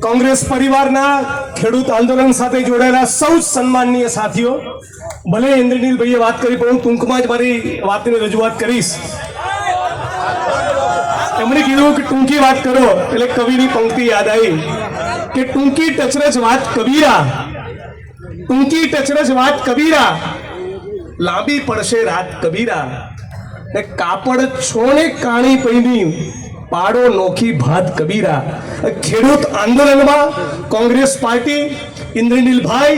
કોંગ્રેસ પરિવારના ખેડૂત આંદોલન સાથે જોડાયેલા સૌ સન્માનનીય સાથીઓ, ભલે ઇન્દ્રનીલભાઈએ વાત કરી, પણ હું ટૂંકમાં જ મારી વાતની રજૂઆત કરીશ. એમણે કીધું કે ટૂંકી વાત કરો, એટલે કવિની પંક્તિ યાદ આવી કે ટૂંકી ટચરજ વાત કબીરા. ટૂંકી ટચરજ વાત કબીરા. લાંબી પડશે રાત કબીરા. ને કાપડ છોને કાણી પૈની પાડો નોખી ભાત કબીરા. ખેડૂત આંદોલનમાં કોંગ્રેસ પાર્ટી, ઇન્દ્રનીલભાઈ,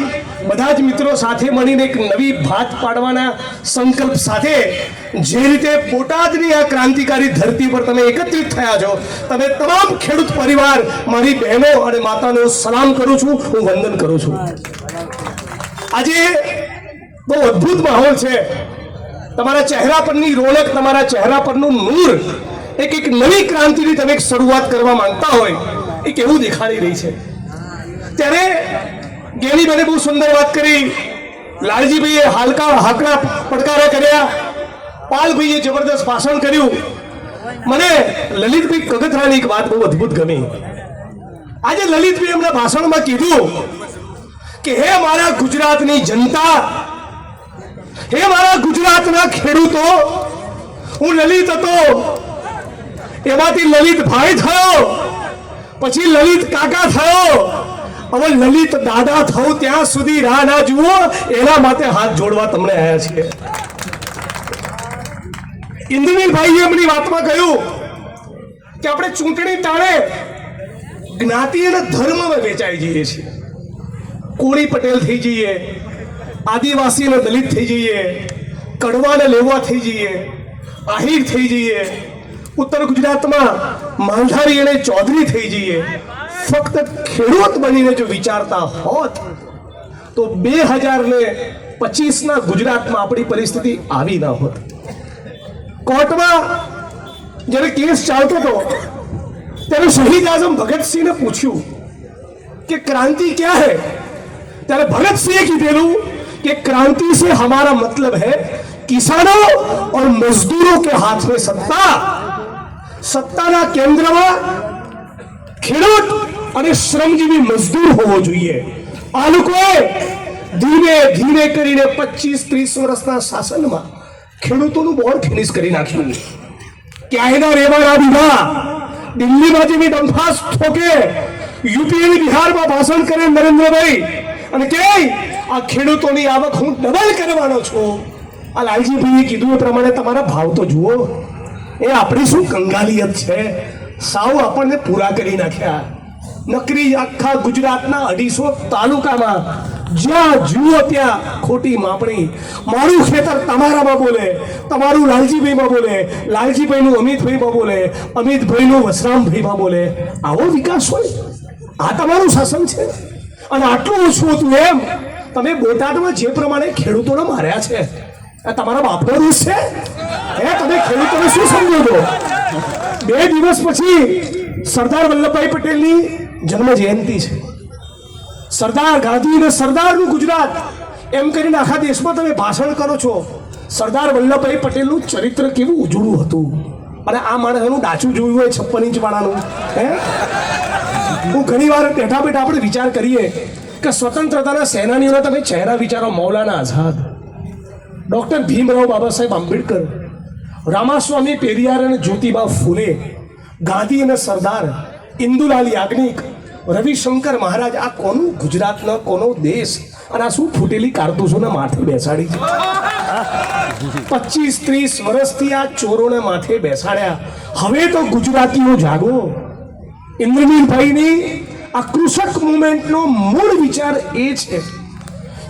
બધા જ મિત્રો સાથે મળીને એક નવી ભાત પાડવાના સંકલ્પ સાથે જે રીતે બોટાદની આ ક્રાંતિકારી ધરતી પર તમે એકત્રિત થયા છો, તમે તમામ ખેડૂત પરિવાર, મારી બહેનો અને માતાનો સલામ કરું છું, હું વંદન કરું છું. આજે બહુ અદ્ભુત માહોલ છે. તમારા ચહેરા પરની રોનક, તમારા ચહેરા પરનું નૂર એક એક નવી ક્રાંતિની તમે એક શરૂઆત કરવા માંગતા હોય, એ કેવું દેખાડી રહી છે? ત્યારે ગેનીબેને બહુ સુંદર વાત કરી. લાલજીભાઈએ હાલકા હાકડા પડકારા કર્યા. પાલભાઈએ જબરદસ્ત ભાષણ કર્યું. મને લલિતભાઈ કગથરાની એક વાત બહુ અદ્ભુત ગમી. આજે લલિતભાઈ એમના ભાષણમાં કીધું કે, હે મારા ગુજરાતની જનતા, હે મારા ગુજરાતના ખેડૂતો, હું લલિત હતો. એમાંથી લલિત ભાઈ થયો. પછી લલિત કાકા થયો. હવે લલિત દાદા થવું ત્યાં સુધી રાહ ના જુઓ. એના માટે હાથ જોડવા તમને આવ્યા છીએ. ઇન્દ્રનીલભાઈએ એમની વાતમાં કહ્યું કે આપણે ચૂંટણી ટાળે જ્ઞાતિ અને ધર્મમાં વેચાઈ જઈએ છીએ. કોળી પટેલ થઈ જઈએ, આદિવાસી અને દલિત થઈ જઈએ, કડવા ને લેવા થઈ જઈએ, આહિર થઈ જઈએ ઉત્તર ગુજરાતમાં માંઝારી અને ચૌધરી થઈ જઈએ ફક્ત ખેડૂત બનીને જો વિચારતા હોત તો બે હજાર ને પચીસના ગુજરાતમાં આપણી પરિસ્થિતિ આવી ના હોત કોર્ટમાં જ્યારે કેસ ચાલતો હતો ત્યારે શહીદ આઝમ ભગતસિંહને પૂછ્યું कि क्रांति क्या है ત્યારે भगत सिंह કીધેલું कि क्रांति से हमारा मतलब है किसानों और मजदूरों के हाथ में सत्ता સત્તાના કેન્દ્રમાં ખેડૂત અને શ્રમજીવી મજદૂર હોવો જોઈએ. આ લોકોએ ધીમે ધીમે કરીને પચીસ ત્રીસ વર્ષના શાસનમાં ખેડૂતોનું બોર્ડ ફિનિશ કરી નાખ્યું. ક્યાંયના રહેવાના દીધા દિલ્હીમાં જેવી ડંફાસ ઠોકે યુપી અને બિહારમાં ભાષણ કરે નરેન્દ્રભાઈ. અને કે, આ ખેડૂતોની આવક હું ડબલ કરવાનો છું. આ લાલજીભાઈએ કીધું એ પ્રમાણે તમારા ભાવ તો જુઓ. એ આપણી શું કંગાલિયત છે? સાવ આપણને પૂરા કરી નાખ્યા. નકરી આખા ગુજરાતના અઢીસો તાલુકામાં જ્યાં જુઓ ત્યાં ખોટી માપણી. મારું ખેતર તમારામાં બોલે, તમારું લાલજીભાઈમાં બોલે, લાલજીભાઈનું અમિતભાઈમાં બોલે, અમિતભાઈનું વસરામભાઈમાં બોલે. આવો વિકાસ હોય. આ તમારું શાસન છે. અને આટલું ઓછું હતું એમ. તમે બોટાદમાં જે પ્રમાણે ખેડૂતોને માર્યા છે. આ તમારા બાપનો દોષ છે. હે તમે ખેડૂતોને શું સમજો છો? બે દિવસ પછી સરદાર વલ્લભભાઈ પટેલની જન્મ જયંતિ છે. સરદાર ગાંધી અને સરદારનું ગુજરાત, એમ કરીને આખા દેશમાં તમે ભાષણ કરો છો. સરદાર વલ્લભભાઈ પટેલનું ચરિત્ર કેવું ઉજળું હતું? અને આ માણસનું ડાચું જોયું હોય છપ્પન ઇંચ વાળાનું, હે? હું ઘણી વાર બેઠા બેઠા આપણે વિચાર કરીએ કે સ્વતંત્રતાના સેનાનીઓના તમે ચહેરા વિચારો, મૌલાના આઝાદ. ડૉક્ટર ભીમરાવ બાબા સાહેબ આંબેડકર રામાસ્વામી પેરિયાર અને જ્યોતિબા ફૂલે, ગાંધી અને સરદાર ઇન્દુલાલ યાજ્ઞિક, રવિશંકર મહારાજ, આ કોનું ગુજરાતનો, કોનો દેશ? અને આ શું ફૂટેલી કારતૂસોને માથે બેસાડી છે? પચીસ ત્રીસ વર્ષથી આ ચોરોને માથે બેસાડ્યા. હવે તો ગુજરાતીઓ જાગો. ઇન્દ્રનીલભાઈની આ કૃષક મુવમેન્ટનો મૂળ વિચાર એ છે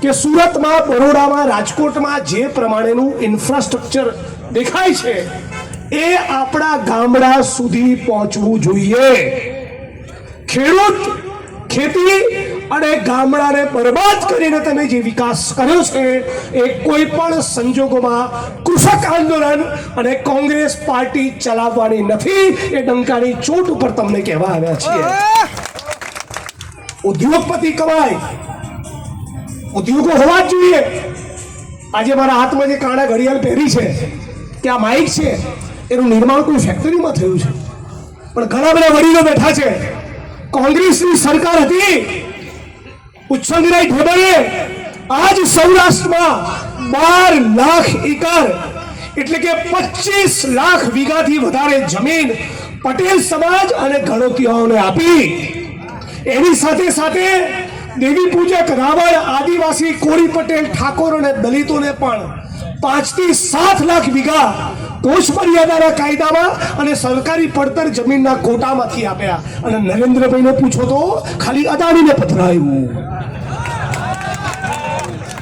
કે સુરતમાં, બરોડામાં, રાજકોટમાં જે પ્રમાણેનું ઇન્ફ્રાસ્ટ્રક્ચર દેખાય છે. એ આપણા ગામડા સુધી પહોંચવું જોઈએ. ખેડૂત, ખેતી અને ગામડાને બરબાદ કરીને તમે જે વિકાસ કર્યો છે, એ કોઈ પણ સંજોગોમાં કૃષક આંદોલન અને કોંગ્રેસ પાર્ટી ચલાવવાની નથી, એ ડંકાની ચોટ ઉપર તમને કહેવા આવ્યા છીએ. ઉદ્યોગપતિ કમાય. ઉદ્યોગો હોવા જ જોઈએ. આજે મારા હાથમાં જે કાળા ઘડિયાળ પહેરી છે આ માઇક છે, એનું નિર્માણ કોઈ ફેક્ટરીમાં થયું છે. પણ ઘણા બધા વડીલો બેઠા છે. કોંગ્રેસની સરકાર હતી. ઉચ્છંગરાય ઢેબરે આજ સૌરાષ્ટ્રમાં બાર લાખ એકર, એટલે કે પચીસ લાખ વીઘાથી વધારે જમીન પટેલ સમાજ અને ગણોતિયાઓને આપી. એની સાથે સાથે દેવી પૂજક રાવણ આદિવાસી કોળી પટેલ ઠાકોર અને દલિતોને પણ પાંચથી સાત લાખ વીઘા કોષ મર્યાદાના કાયદામાં અને સરકારી પડતર જમીનના કોટામાંથી આપ્યા. અને નરેન્દ્રભાઈને પૂછો તો ખાલી અદાણીને પધરાયું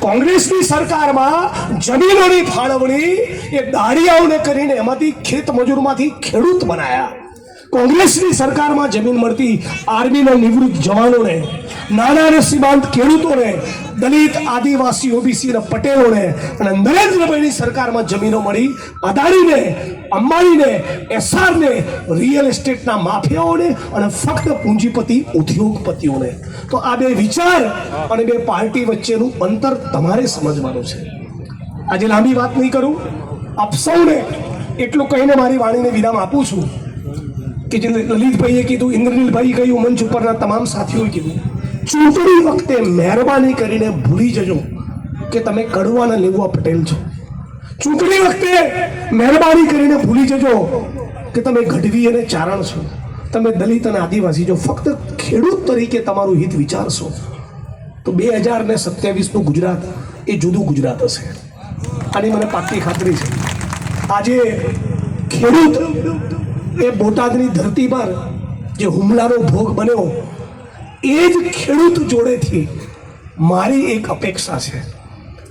કોંગ્રેસની સરકારમાં જમીનોની ફાળવણી એ દાળિયાઓને કરીને એમાંથી ખેત મજૂરમાંથી ખેડૂત બનાયા. કોંગ્રેસની સરકારમાં જમીન મળતી આર્મીના નિવૃત્ત જવાનોને, નાના અને સીમાંત ખેડૂતોને દલિત, આદિવાસી, ઓબીસી અને પટેલોને અને નરેન્દ્રભાઈની સરકારમાં જમીનો મળી, અદાણીને, અંબાણીને, એસઆરને, રિયલ એસ્ટેટના માફિયાઓને અને ફક્ત પૂંજીપતિ, ઉદ્યોગપતિઓને. તો આ બે વિચાર અને બે પાર્ટી વચ્ચેનું અંતર તમારે સમજવાનું છે. આજે લાંબી વાત નહીં કરું. આપ સૌને એટલું કહીને મારી વાણીને વિરામ આપું છું કે જે લલિતભાઈએ કીધું ઇન્દ્રનીલભાઈ કહ્યું, મંચ ઉપરના તમામ સાથીઓએ કીધું. ચૂંટણી વખતે મહેરબાની કરીને ભૂલી જજો કે તમે કડવાના લેવા પટેલ છો. ચૂંટણી વખતે મહેરબાની કરીને ભૂલી જજો કે તમે ગઢવી અને ચારણ છો. તમે દલિત અને આદિવાસી છો. ફક્ત ખેડૂત તરીકે તમારું હિત વિચારશો. તો બે હજાર ને સત્યાવીસનું ગુજરાત એ જુદું ગુજરાત હશે. આની મને પાકી ખાતરી છે. આજે ખેડૂત એ બોટાદની ધરતી પર જે હુમલાનો ભોગ બન્યો એ જ ખેડૂત જોડેથી મારી એક અપેક્ષા છે.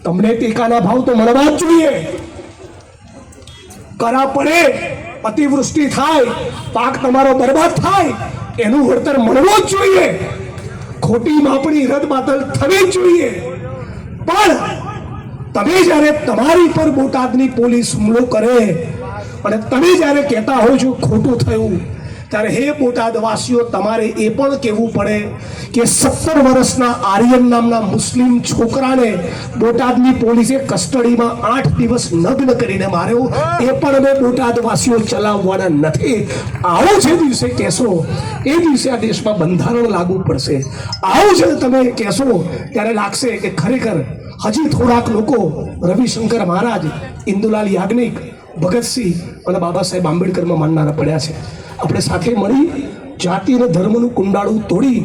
તમને ટેકાના ભાવ તો મળવા જ જોઈએ. કરા પડે, અતિવૃષ્ટિ થાય, પાક તમારો બરબાદ થાય, એનું વળતર મળવું જ જોઈએ. ખોટી માપણી રદ બાતલ થવી જ જોઈએ. પણ તમે જ્યારે તમારી પર બોટાદની પોલીસ હુમલો કરે અને તમે જ્યારે કહેતા હો છો ખોટું થયું ત્યારે હે બોટાદવાસીઓ, તમારે એ પણ કહેવું પડે કે સત્તર વર્ષના આર્યન નામના મુસ્લિમ છોકરાને બોટાદની પોલીસે કસ્ટડીમાં આઠ દિવસ નગ્ન કરીને માર્યો. એ પણ અમે બોટાદવાસીઓ ચલાવવાના નથી. આવો જે દિવસે કહેશો, એ દિવસે આ દેશમાં બંધારણ લાગુ પડશે. આવો છે તમે કહેશો, ત્યારે લાગશે કે ખરેખર હજી થોડાક લોકો રવિશંકર મહારાજ, ઇન્દુલાલ યાજ્ઞિક, ભગતસિંહ અને બાબા સાહેબ આંબેડકરમાં માનનારા પડ્યા છે. આપણે સાથે મળી જાતિ અને ધર્મનું કુંડાળું તોડી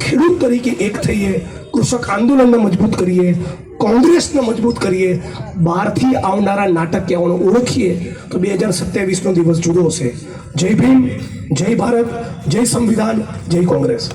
ખેડૂત તરીકે એક થઈએ, કૃષક આંદોલનને મજબૂત કરીએ, કોંગ્રેસને મજબૂત કરીએ, બહારથી આવનારા નાટકીયાઓને ઓળખીએ, તો બે હજાર સત્યાવીસનો દિવસ જુદો હશે. જય ભીમ, જય ભારત, જય સંવિધાન, જય કોંગ્રેસ.